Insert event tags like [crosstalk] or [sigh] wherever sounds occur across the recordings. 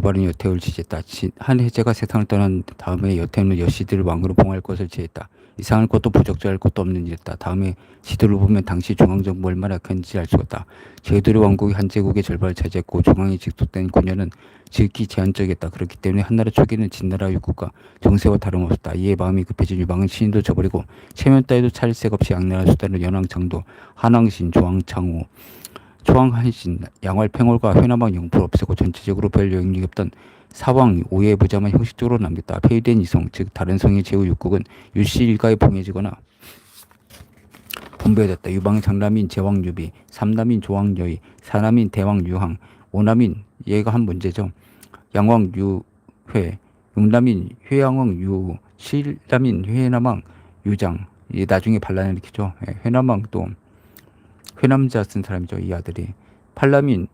바른 여태를 지지했다. 지- 한 해제가 세상을 떠난 다음에 여태는 여시들을 왕으로 봉할 것을 지했다. 이상할 것도 부적절할 것도 없는 일이었다. 다음에 시도를 보면 당시 중앙정부 얼마나 큰지 알 수가 없다. 제후들의 왕국이 한 제국의 절반을 차지했고 중앙에 직속된 9년은 지극히 제한적이었다. 그렇기 때문에 한나라 초기는 진나라 육국과 정세와 다름없었다. 이에 마음이 급해진 유방은 신인도 저버리고 체면 따위도 차릴 새 없이 악랄한 수단을 연왕장도, 한왕신, 조왕창호, 초왕한신, 양활팽월과 회남왕 영포를 없애고 전체적으로 별 영향력이 없던 사왕 오해 부자만 형식적으로 남겼다. 폐위된 이성, 즉 다른 성의 제후 육국은 유씨 일가에 봉해지거나 분배됐다. 유방 장남인 제왕유비, 삼남인 조왕여의, 사남인 대왕유항, 오남인 얘가 한 문제죠. 양왕 유회, 육남인 회양왕 유, 칠남인 회남왕 유장. 이 나중에 반란을 일으키죠. 예, 회남왕 또 회남자 쓴 사람이죠. 이 아들이 팔남인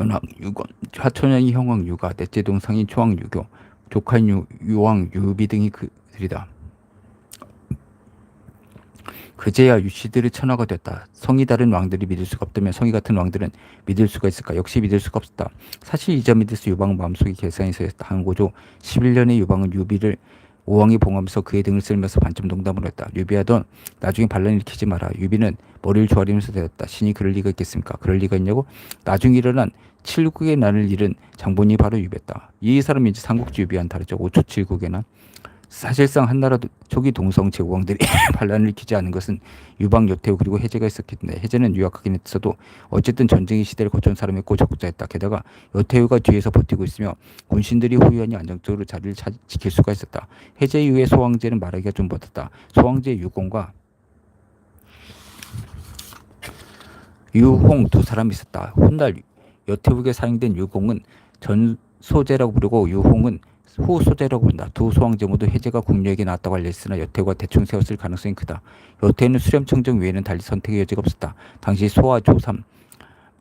연왕 유건, 하천양이 형왕 유가, 넷째 동상인 초왕 유교, 조카인 유, 유왕 유비 등이 그들이다. 그제야 유씨들의 천하가 됐다. 성이 다른 왕들이 믿을 수가 없다면 성이 같은 왕들은 믿을 수가 있을까? 역시 믿을 수가 없었다. 사실 이 점에 대해서 유방은 마음속에 계산이 서였다. 한고조 11년에 유방은 유비를 오왕이 봉하면서 그의 등을 쓸면서 반쯤 농담을 했다. 유비하던 나중에 반란 일으키지 마라. 유비는 머리를 조아리면서 대답다. 신이 그럴 리가 있겠습니까? 그럴 리가 있냐고? 나중에 일어난 칠국의 난을 잃은 장본이 바로 유비였다. 이 사람이 이제 삼국지 유비와는 다르죠. 5초 칠국에는 사실상 한나라 초기 동성 제국왕들이 [laughs] 반란을 일으키지 않은 것은 유방 여태우 그리고 해제가 있었기 때문에 해제는 유약하긴 했어도 어쨌든 전쟁의 시대를 거쳐온 사람이고 적자였다. 게다가 여태우가 뒤에서 버티고 있으며 군신들이 호위하니 안정적으로 자리를 차, 지킬 수가 있었다. 해제 이후에 소왕제는 말하기가 좀 버텼다. 소왕제 유공과 유홍 두 사람이 있었다. 훗날 여태욱에 사용된 유공은 전소제라고 부르고 유홍은 후소제라고 부른다. 두 모두 해제가 국력에 나왔다고 알려있으나 여태우가 대충 세웠을 가능성이 크다. 여태우는 수렴청정 외에는 달리 선택의 여지가 없었다. 당시 소와 조삼,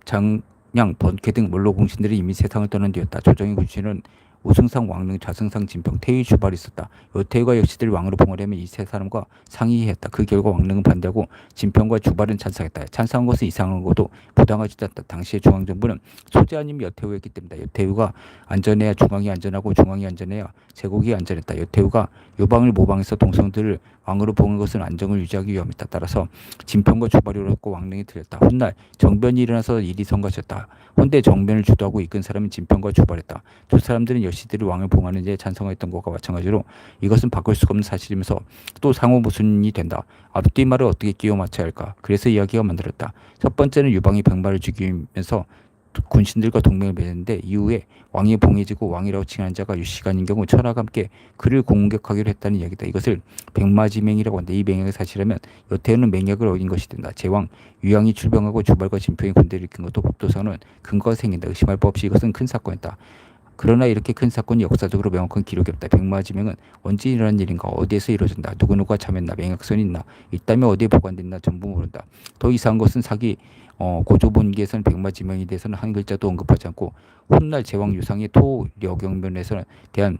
장량, 번개 등 원로 공신들이 이미 세상을 떠난 뒤였다. 조정의 군신은 우승상, 왕릉, 좌승상, 진평, 태위 주발이 있었다. 여태우가 역시들 왕으로 봉하려면 이 세 사람과 상의했다. 그 결과 왕릉은 반대하고 진평과 주발은 찬성했다. 찬성한 것은 이상한 것도 부당하지 않다. 당시의 중앙정부는 소재 아니면 여태우였기 때문이다. 여태우가 안전해야 중앙이 안전하고 중앙이 안전해야 제국이 안전했다. 여태우가 요방을 모방해서 동성들을 왕으로 봉한 것은 안정을 유지하기 위함이다. 따라서 진평과 주발이 옳았고 왕릉이 틀렸다. 훗날 정변이 일어나서 일이 성가셨다. 혼대 정변을 주도하고 이끈 사람은 진평과 주발이었다. 두 사람들은 여시들이 왕을 봉하는 데 찬성했던 것과 마찬가지로 이것은 바꿀 수가 없는 사실이면서 또 상호 모순이 된다. 앞뒤 말을 어떻게 끼워 맞춰야 할까? 그래서 이야기가 만들었다. 첫 번째는 유방이 백마를 죽이면서 군신들과 동맹을 맺었는데 이후에 왕이 봉해지고 왕이라고 칭하는 자가 아닌 경우 천하가 함께 그를 공격하기로 했다는 이야기다. 이것을 백마지맹이라고 하는데 이 맹약이 사실이라면 여태우는 맹약을 어긴 것이 된다. 제왕 유양이 출병하고 주발과 진평이 군대를 일으킨 것도 법도상은 근거가 생긴다. 의심할 법 없이 이것은 큰 사건이다. 그러나 이렇게 큰 사건이 역사적으로 명확한 기록이 없다. 백마지명은 언제 일어난 일인가, 어디에서 이루어진다, 누구누가 참였나, 맹약선이 있나, 있다면 어디에 보관됐나 전부 모른다. 더 이상한 것은 사기 어, 고조본기에서는 백마지명에 대해서는 한 글자도 언급하지 않고 훗날 제왕 유상의 토려경면에서는 대한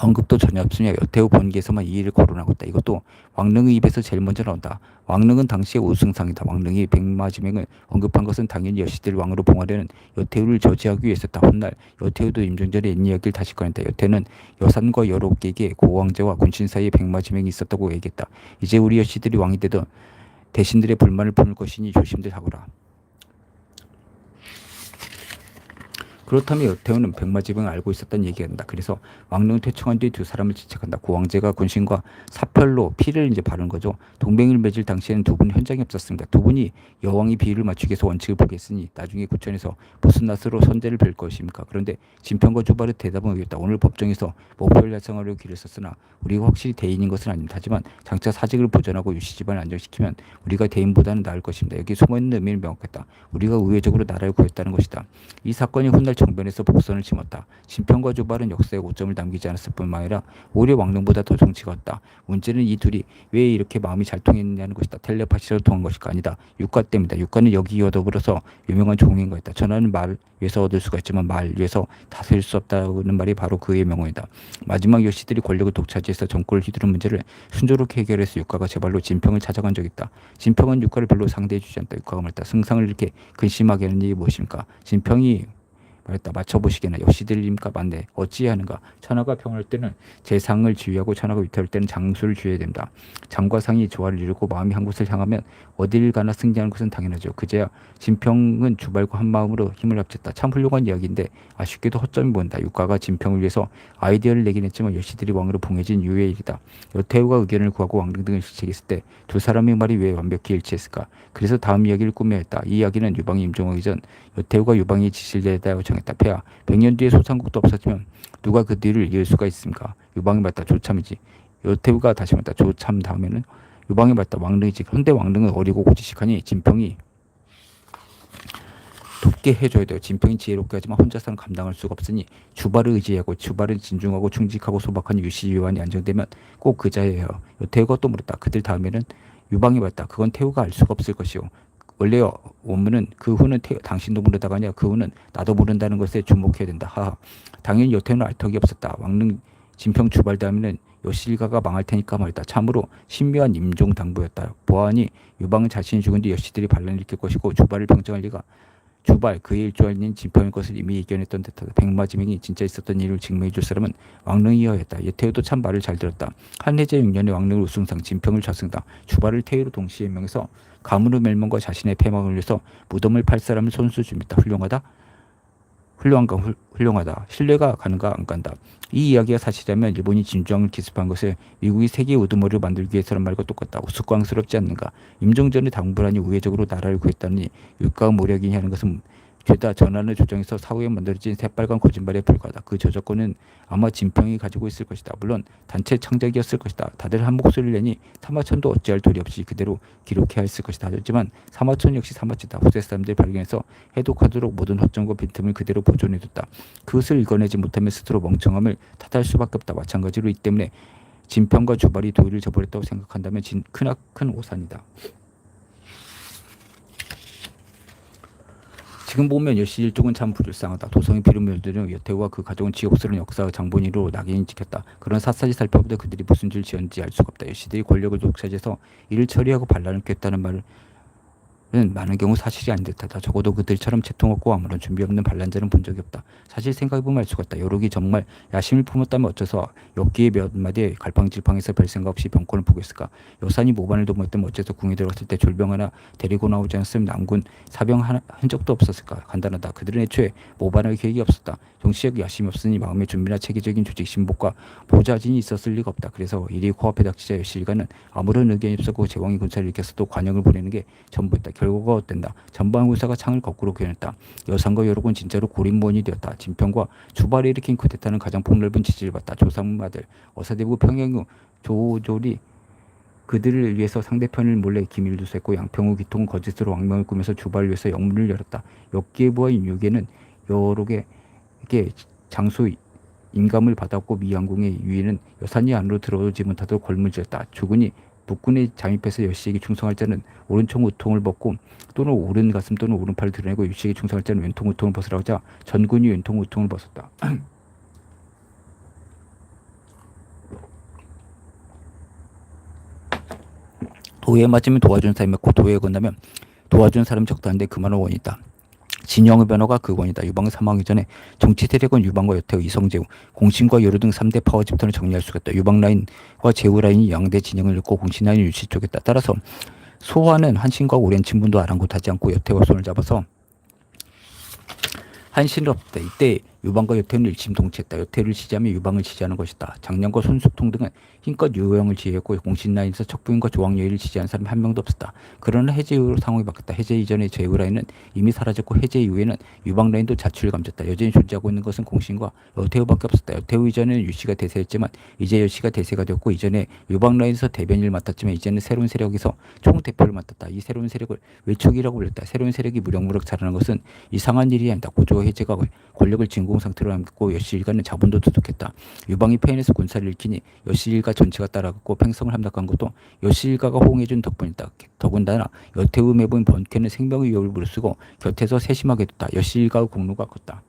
언급도 전혀 없으며 여태우 본기에서만 이 일을 거론하고 있다. 이것도 왕릉의 입에서 제일 먼저 나온다. 왕릉은 당시의 우승상이다. 왕릉이 백마지명을 언급한 것은 당연히 여시들 왕으로 봉하려는 여태우를 저지하기 위해서다. 훗날 여태우도 임종전에 옛 이야기를 다시 꺼냈다. 여태는 여산과 여록에게 고왕제와 군신 사이에 백마지명이 있었다고 얘기했다. 이제 우리 여시들이 왕이 되던 대신들의 불만을 품을 것이니 조심들 하거라. 그렇다면 여태우는 백마지병을 알고 있었다는 얘기가 된다. 그래서 왕릉 퇴청한 뒤 두 사람을 지책한다. 고왕제가 군신과 사별로 피를 이제 바른 거죠. 동맹을 맺을 당시에는 두분 현장에 없었습니다. 두 분이 여왕이 비위를 맞추기 위해서 원칙을 보겠으니 나중에 구천에서 낯으로 선제를 뵐 것입니까? 그런데 진평과 주발의 대답은 의였다. 오늘 법정에서 목표를 달성하려고 길을 썼으나 우리가 확실히 대인인 것은 아닙니다. 하지만 장차 사직을 보전하고 유씨 집안을 안정시키면 우리가 대인보다는 나을 것입니다. 여기 숨어있는 의미를 명확했다. 우리가 우회적으로 나라를 구했다는 것이다. 이 사건이 훗날 정변에서 복선을 심었다. 진평과 주발은 역사에 오점을 남기지 않았을 뿐만 아니라 오히려 왕릉보다 더 정치가 없다. 문제는 이 둘이 왜 이렇게 마음이 잘 통했냐는 것이다. 텔레파시로 통한 것일까 아니다. 육가 때문이다. 육가는 여기 여더불어서 유명한 종인 거였다. 전하는 말 위에서 얻을 수가 있지만 말 위에서 다스릴 수 없다는 말이 바로 그의 명언이다. 마지막 여시들이 권력을 독차지해서 정권을 휘두른 문제를 순조롭게 해결해서 육가가 제발로 진평을 찾아간 적이 있다. 진평은 육가를 별로 상대해주지 않다. 육가가 말했다. 승상을 이렇게 근심하게 하는 일이 무엇입니까? 진평이 말했다. 맞춰보시게나 역시 들림까 맞네. 어찌하는가. 천하가 평할 때는 재상을 지휘하고 천하가 위태할 때는 장수를 지휘해야 된다. 장과 상이 조화를 이루고 마음이 한 곳을 향하면 어딜 가나 승리하는 것은 당연하죠. 그제야 진평은 주발과 한 마음으로 힘을 합쳤다. 참 훌륭한 이야기인데 아쉽게도 허점이 보인다. 육가가 진평을 위해서 아이디어를 내긴 했지만 여시들이 왕으로 봉해진 이유의 일이다. 여태우가 의견을 구하고 왕릉 등을 실책했을 때 두 사람의 말이 왜 완벽히 일치했을까? 그래서 다음 이야기를 꾸며야 했다. 이 이야기는 유방이 임종하기 전 여태우가 유방이 지시를 내다고 정했다. 폐하 100년 뒤에 소상국도 없었지만 누가 그 뒤를 이을 수가 있습니까? 유방이 맞다. 조참이지. 여태우가 다시 말했다. 조참 다음에는 유방이 맞다. 왕릉이지. 그런데 왕릉은 어리고 고지식하니 진평이 돕게 해줘야 돼요. 진평이 지혜롭게 하지만 혼자서는 감당할 수가 없으니 주발을 의지하고 주발을 진중하고 충직하고 소박한 유시 요한이 안정되면 꼭 그자예요. 태우가 또 물었다. 그들 다음에는 유방이 맞다. 그건 태우가 알 수가 없을 것이요. 원래 원문은 그 후는 태, 당신도 모르다가 아니라 그 후는 나도 모른다는 것에 주목해야 된다. 하하. 당연히 여태우는 알 턱이 없었다. 왕릉 진평 주발 다음에는 여실가가 망할 테니까 말이다. 참으로 신묘한 임종 당부였다. 보아하니 유방은 자신이 죽은 뒤 여시들이 반란을 일으킬 것이고 주발을 병정할 리가 주발 그의 일조아닌 진평일 것을 이미 예견했던 듯하다. 백마지명이 진짜 있었던 일을 증명해 줄 사람은 왕릉이어야 했다. 예태우도 참 말을 잘 들었다. 한해제 6년에 왕릉을 우승상 진평을 좌승당 주발을 태우로 동시에 명해서 가문의 멸망과 자신의 패망을 위해서 무덤을 팔 사람을 손수 줍니다. 훌륭하다. 훌륭한가 훌, 훌륭하다. 신뢰가 가는가 안 간다. 이 이야기가 사실이라면 일본이 진주왕을 기습한 것을 미국이 세계 우두머리를 만들기 위해서란 말과 똑같다. 우스꽝스럽지 않는가. 임종전의 당불안이 우회적으로 나라를 구했다니 육가의 모략이냐 하는 것은 죄다 전환을 조정해서 사후에 만들어진 새빨간 거짓말에 불과하다. 그 저작권은 아마 진평이 가지고 있을 것이다. 물론 단체 창작이었을 것이다. 다들 한 목소리를 내니 사마천도 어찌할 도리 없이 그대로 기록해야 했을 것이다. 하지만 사마천 역시 사마천이다. 후세 사람들이 발견해서 해독하도록 모든 허점과 빈틈을 그대로 보존해뒀다. 그것을 읽어내지 못하면 스스로 멍청함을 탓할 수밖에 없다. 마찬가지로 이 때문에 진평과 주발이 도의를 저버렸다고 생각한다면 진, 크나큰 오산이다. 지금 보면 여시 일족은 참 불쌍하다. 도성의 피르밀들은 여태우와 그 가족은 지옥스러운 역사의 장본인으로 낙인이 찍혔다. 그런 샅샅이 살펴보다 그들이 무슨 죄를 지었는지 알 수가 없다. 여시들이 권력을 독차지해서 이를 처리하고 반란을 깼다는 말은 많은 경우 사실이 아닌 듯하다. 적어도 그들처럼 채통 없고 아무런 준비 없는 반란자는 본 적이 없다. 사실 생각해보면 알 수가 있다. 여록이 정말 야심을 품었다면 어째서 엽기의 몇 마디에 갈팡질팡해서 별 생각 없이 병권을 보겠을까? 여산이 모반을 도모했다면 어째서 궁에 들어갔을 때 졸병 하나 데리고 나오지 않았으면 남군 사병 하나 한 적도 없었을까? 간단하다. 그들은 애초에 모반할 계획이 없었다. 정치적 야심이 없으니 마음의 준비나 체계적인 조직 신복과 보좌진이 있었을 리가 없다. 그래서 일이 코앞에 닥치자 여실가는 아무런 의견이 없었고 제왕이 군사를 일으켰어도 관영을 보내는 게 전부였다. 결과가 어땠다. 전방 군사가 창을 거꾸로 겨눴다. 여상과 여록은 진짜로 고립무원이 되었다. 진평과 주발을 일으킨 쿠데타는 가장 폭넓은 지지를 받다. 조상마들 어사대부 평양우 조조리 그들을 위해서 상대편을 몰래 기밀 두수했고 양평우 기통은 거짓으로 왕명을 꾸며서 주발을 위해서 영문을 열었다. 역기부와 인육에는 여록의 게 장수 인감을 받았고 미양궁의 유인은 여산이 안으로 들어오지 못하도록 걸물지었다. 주군이 북군에 잠입해서 여시에게 충성할 자는 오른쪽 우통을 벗고 또는 오른 가슴 또는 오른팔을 드러내고 유시에게 충성할 자는 왼통 우통을 벗으라고 하자 전군이 왼통 우통을 벗었다. [clears throat] 도에 맞으면 도와준 사람이 맞고 도에 건다면 도와준 사람이 적다는데 그만한 원이 있다. 진영의 변화가 그 원이다. 유방 사망 이전에 정치 세력은 유방과 여태우, 이성재우, 공신과 요로 등 3대 파워 집단을 정리할 수가 있다. 유방 라인과 제우 라인이 양대 진영을 잃고 공신 라인을 유치 쪽했다. 따라서 소화는 한신과 오랜 친분도 아랑곳하지 않고 여태와 손을 잡아서 한신을 없다. 이때 유방과 여태는 일심동체했다. 여태를 지지하면 유방을 지지하는 것이다. 장량과 손숙통 등은 힘껏 유영을 지휘했고 공신라인에서 척부인과 조왕여의를 지지한 사람이 한 명도 없었다. 그러나 해제 이후로 상황이 바뀌었다. 해제 이전의 제후라인은 이미 사라졌고 해제 이후에는 유방라인도 자취를 감췄다. 여전히 존재하고 있는 것은 공신과 여태우밖에 없었다. 여태우 이전에는 유씨가 대세였지만 이제 여씨가 대세가 되었고 이전에 유방라인에서 대변인을 맡았지만 이제는 새로운 세력에서 총대표를 맡았다. 이 새로운 세력을 외척이라고 불렸다. 새로운 세력이 무럭무럭 자라는 것은 이상한 일이 아니다. 고조 해제가 권력을 진공 상태로 남겼고 여시일가는 자본도 두둑했다. 유방이 페인에서 군사를 일으키니 여시일가 전체가 따라갔고 팽성을 함락한 것도 여시일가가 호응해준 덕분이다. 더군다나 여태우 매본 번쾌는 생명의 위협을 무릅쓰고 곁에서 세심하게 뒀다. 여시일가의 공로가 컸다.